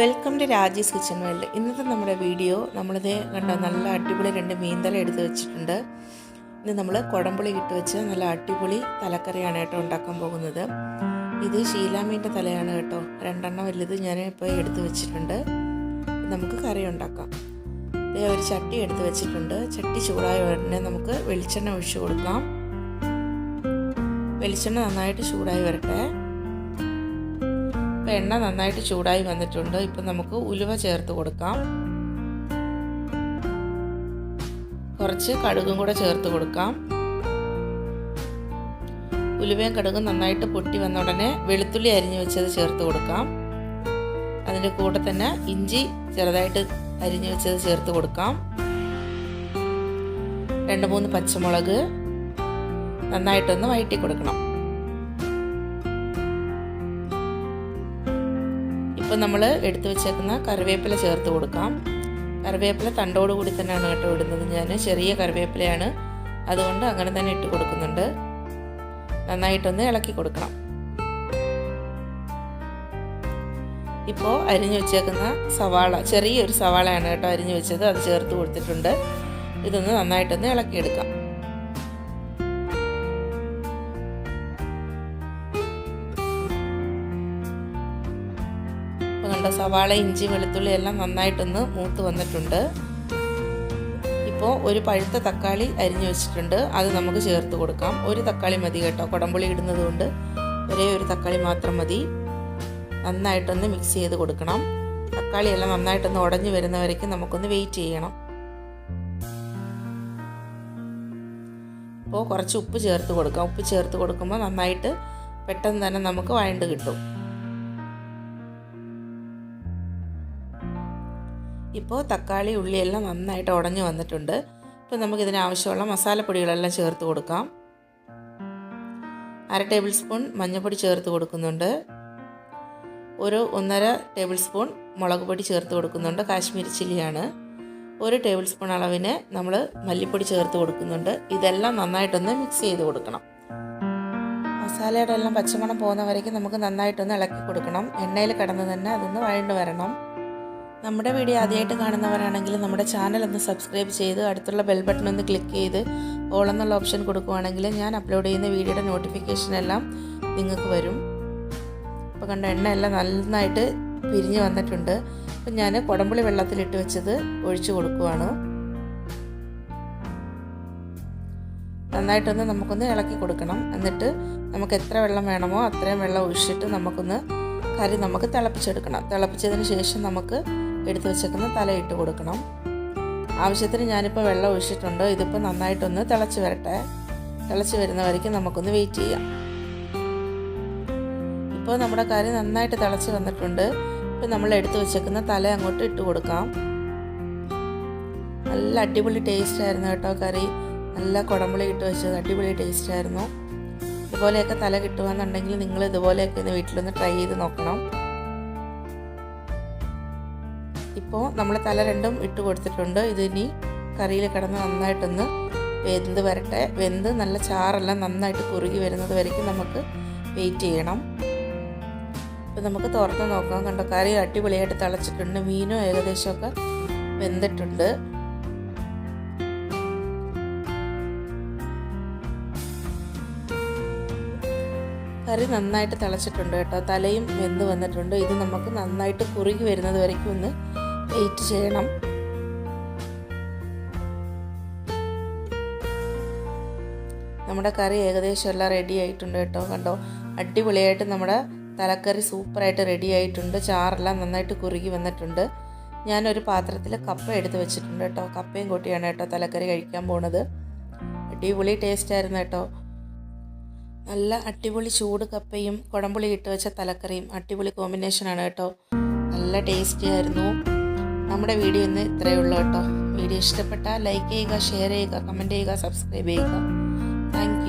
Welcome to Raji's kitchen world ഇന്നത്തെ നമ്മുടെ video നമ്മളിത് കണ്ട? നല്ല അടിപൊളി രണ്ട് മീൻതല എടുത്ത് വെച്ചിട്ടുണ്ട്. ഇത് നമ്മൾ കുടംപുളി ഇട്ട് വെച്ച് നല്ല അടിപൊളി തലക്കറിയാണ് കേട്ടോ ഉണ്ടാക്കാൻ പോകുന്നത്. ഇത് ശീലാമീന്റെ തലയാണ് കേട്ടോ. രണ്ടെണ്ണം വലുത് ഞാൻ ഇപ്പോൾ എടുത്ത് വെച്ചിട്ടുണ്ട്. നമുക്ക് കറി ഉണ്ടാക്കാം. ഇതേ ഒരു ചട്ടി എടുത്ത് വെച്ചിട്ടുണ്ട്. ചട്ടി ചൂടായ ഉടനെ നമുക്ക് വെളിച്ചെണ്ണ ഒഴിച്ചു കൊടുക്കാം. വെളിച്ചെണ്ണ നന്നായിട്ട് ചൂടായി വരട്ടെ. ഇപ്പം എണ്ണ നന്നായിട്ട് ചൂടായി വന്നിട്ടുണ്ട്. ഇപ്പം നമുക്ക് ഉലുവ ചേർത്ത് കൊടുക്കാം. കുറച്ച് കടുകും കൂടെ ചേർത്ത് കൊടുക്കാം. ഉലുവയും കടുകും നന്നായിട്ട് പൊട്ടി വന്ന ഉടനെ വെളുത്തുള്ളി അരിഞ്ഞു വെച്ചത് ചേർത്ത് കൊടുക്കാം. അതിന്റെ കൂടെ തന്നെ ഇഞ്ചി ചെറുതായിട്ട് അരിഞ്ഞു വെച്ചത് ചേർത്ത് കൊടുക്കാം. രണ്ട് മൂന്ന് പച്ചമുളക് നന്നായിട്ടൊന്ന് വഴറ്റി കൊടുക്കണം. ഇപ്പം നമ്മൾ എടുത്തു വെച്ചേക്കുന്ന കറിവേപ്പില ചേർത്ത് കൊടുക്കാം. കറിവേപ്പില തണ്ടോട് കൂടി തന്നെയാണ് കേട്ടോ ഇടുന്നത് ഞാൻ ചെറിയ കറിവേപ്പിലയാണ്. അതുകൊണ്ട് അങ്ങനെ തന്നെ ഇട്ട് കൊടുക്കുന്നുണ്ട്. നന്നായിട്ടൊന്ന് ഇളക്കി കൊടുക്കണം. ഇപ്പോൾ അരിഞ്ഞു വെച്ചേക്കുന്ന സവാള ചെറിയൊരു സവാളയാണ് കേട്ടോ അരിഞ്ഞു വെച്ചത്. അത് ചേർത്ത് കൊടുത്തിട്ടുണ്ട്. ഇതൊന്ന് നന്നായിട്ടൊന്ന് ഇളക്കിയെടുക്കാം. കണ്ട സവാള ഇഞ്ചി വെളുത്തുള്ളി എല്ലാം നന്നായിട്ടൊന്ന് മൂത്ത് വന്നിട്ടുണ്ട്. ഇപ്പോൾ ഒരു പഴുത്ത തക്കാളി അരിഞ്ഞു വെച്ചിട്ടുണ്ട്. അത് നമുക്ക് ചേർത്ത് കൊടുക്കാം. ഒരു തക്കാളി മതി കേട്ടോ. കുടംപുളി ഇടുന്നത് കൊണ്ട് ഒരേ ഒരു തക്കാളി മാത്രം മതി. നന്നായിട്ടൊന്ന് മിക്സ് ചെയ്ത് കൊടുക്കണം. തക്കാളി എല്ലാം നന്നായിട്ടൊന്ന് ഉടഞ്ഞു വരുന്നവരേക്ക് നമുക്കൊന്ന് വെയിറ്റ് ചെയ്യണം. ഇപ്പോൾ കുറച്ച് ഉപ്പ് ചേർത്ത് കൊടുക്കാം. ഉപ്പ് ചേർത്ത് കൊടുക്കുമ്പോൾ നന്നായിട്ട് പെട്ടെന്ന് തന്നെ നമുക്ക് വഴണ്ട് കിട്ടും. ഇപ്പോൾ തക്കാളി ഉള്ളിയെല്ലാം നന്നായിട്ട് ഉടഞ്ഞു വന്നിട്ടുണ്ട്. ഇപ്പോൾ നമുക്കിതിന് ആവശ്യമുള്ള മസാലപ്പൊടികളെല്ലാം ചേർത്ത് കൊടുക്കാം. അര ടേബിൾ സ്പൂൺ മഞ്ഞൾപ്പൊടി ചേർത്ത് കൊടുക്കുന്നുണ്ട്. ഒരു ഒന്നര ടേബിൾ സ്പൂൺ മുളക് പൊടി ചേർത്ത് കൊടുക്കുന്നുണ്ട്. കാശ്മീരി ചില്ലിയാണ്. ഒരു ടേബിൾ സ്പൂൺ അളവിന് നമ്മൾ മല്ലിപ്പൊടി ചേർത്ത് കൊടുക്കുന്നുണ്ട്. ഇതെല്ലാം നന്നായിട്ടൊന്ന് മിക്സ് ചെയ്ത് കൊടുക്കണം. മസാലയുടെ എല്ലാം പച്ചമണം പോകുന്നവരേക്കും നമുക്ക് നന്നായിട്ടൊന്ന് ഇളക്കി കൊടുക്കണം. എണ്ണയിൽ കിടന്ന് തന്നെ അതൊന്ന് വഴണ്ട് വരണം. നമ്മുടെ വീഡിയോ ആദ്യമായിട്ട് കാണുന്നവരാണെങ്കിൽ നമ്മുടെ ചാനൽ ഒന്ന് സബ്സ്ക്രൈബ് ചെയ്ത് അടുത്തുള്ള ബെൽ ബട്ടൺ ഒന്ന് ക്ലിക്ക് ചെയ്ത് ഓൾ എന്നുള്ള ഓപ്ഷൻ കൊടുക്കുവാണെങ്കിൽ ഞാൻ അപ്ലോഡ് ചെയ്യുന്ന വീഡിയോയുടെ നോട്ടിഫിക്കേഷൻ എല്ലാം നിങ്ങൾക്ക് വരും. അപ്പോൾ കണ്ട എണ്ണ എല്ലാം നന്നായിട്ട് പിരിഞ്ഞ് വന്നിട്ടുണ്ട്. അപ്പം ഞാൻ കുടംപുളി വെള്ളത്തിലിട്ട് വെച്ചത് ഒഴിച്ചു കൊടുക്കുവാണ്. നന്നായിട്ടൊന്ന് നമുക്കൊന്ന് ഇളക്കി കൊടുക്കണം. എന്നിട്ട് നമുക്ക് എത്ര വെള്ളം വേണമോ അത്രയും വെള്ളം ഒഴിച്ചിട്ട് നമുക്കൊന്ന് കറി നമുക്ക് തിളപ്പിച്ചെടുക്കണം. തിളപ്പിച്ചതിന് ശേഷം നമുക്ക് എടുത്തു വെച്ചേക്കുന്ന തല ഇട്ട് കൊടുക്കണം. ആവശ്യത്തിന് ഞാനിപ്പോൾ വെള്ളം ഒഴിച്ചിട്ടുണ്ട്. ഇതിപ്പോൾ നന്നായിട്ടൊന്ന് തിളച്ച് വരട്ടെ. തിളച്ച് വരുന്നവരേക്കും നമുക്കൊന്ന് വെയിറ്റ് ചെയ്യാം. ഇപ്പോൾ നമ്മുടെ കറി നന്നായിട്ട് തിളച്ച് വന്നിട്ടുണ്ട്. ഇപ്പോൾ നമ്മൾ എടുത്തു വെച്ചേക്കുന്ന തല അങ്ങോട്ട് ഇട്ട് കൊടുക്കാം. നല്ല അടിപൊളി ടേസ്റ്റ് ആയിരുന്നു കേട്ടോ കറി. നല്ല കുടമ്പുളി ഇട്ട് വെച്ചത്. അടിപൊളി ടേസ്റ്റ് ആയിരുന്നു. ഇതുപോലെയൊക്കെ തല കിട്ടുകയെന്നുണ്ടെങ്കിൽ നിങ്ങൾ ഇതുപോലെയൊക്കെ ഒന്ന് വീട്ടിലൊന്ന് ട്രൈ ചെയ്ത് നോക്കണം. ഇപ്പോൾ നമ്മൾ തല രണ്ടും ഇട്ട് കൊടുത്തിട്ടുണ്ട്. ഇതിനി കറിയിൽ കിടന്ന് നന്നായിട്ടൊന്ന് വെന്ത് വരട്ടെ. വെന്ത് നല്ല ചാറെല്ലാം നന്നായിട്ട് കുറുകി വരുന്നത് വരയ്ക്കും. നമുക്ക് വെയിറ്റ് ചെയ്യണം. ഇപ്പം നമുക്ക് തുറന്ന് നോക്കാം. കണ്ടോ കറി അടിപൊളിയായിട്ട് തിളച്ചിട്ടുണ്ട്. മീനും ഏകദേശമൊക്കെ വെന്തിട്ടുണ്ട്. കറി നന്നായിട്ട് തിളച്ചിട്ടുണ്ട് കേട്ടോ. തലയും വെന്ത് വന്നിട്ടുണ്ട്. ഇത് നമുക്ക് നന്നായിട്ട് കുറുകി വരുന്നത് വരയ്ക്കും ഒന്ന് വെയിറ്റ് ചെയ്യണം. നമ്മുടെ കറി ഏകദേശം എല്ലാം റെഡി ആയിട്ടുണ്ട് കേട്ടോ. കണ്ടോ? അടിപൊളിയായിട്ട് നമ്മുടെ തലക്കറി സൂപ്പറായിട്ട് റെഡി ആയിട്ടുണ്ട്. ചാറെല്ലാം നന്നായിട്ട് കുറുകി വന്നിട്ടുണ്ട്. ഞാനൊരു പാത്രത്തിൽ കപ്പ എടുത്ത് വെച്ചിട്ടുണ്ട് കേട്ടോ. കപ്പയും കൂട്ടിയാണ് കേട്ടോ തലക്കറി കഴിക്കാൻ പോണത്. അടിപൊളി ടേസ്റ്റ് ആയിരുന്നു കേട്ടോ. നല്ല അടിപൊളി ചൂട് കപ്പയും കുടംപുളി ഇട്ട് വെച്ച തലക്കറിയും. അടിപൊളി കോമ്പിനേഷനാണ് കേട്ടോ. നല്ല ടേസ്റ്റി ആയിരുന്നു. നമ്മുടെ വീഡിയോ ഇന്ന് ഇത്രയേ ഉള്ളൂ കേട്ടോ. വീഡിയോ ഇഷ്ടപ്പെട്ടാൽ ലൈക്ക് ചെയ്യുക ഷെയർ ചെയ്യുക കമന്റ് ചെയ്യുക സബ്സ്ക്രൈബ് ചെയ്യുക. താങ്ക്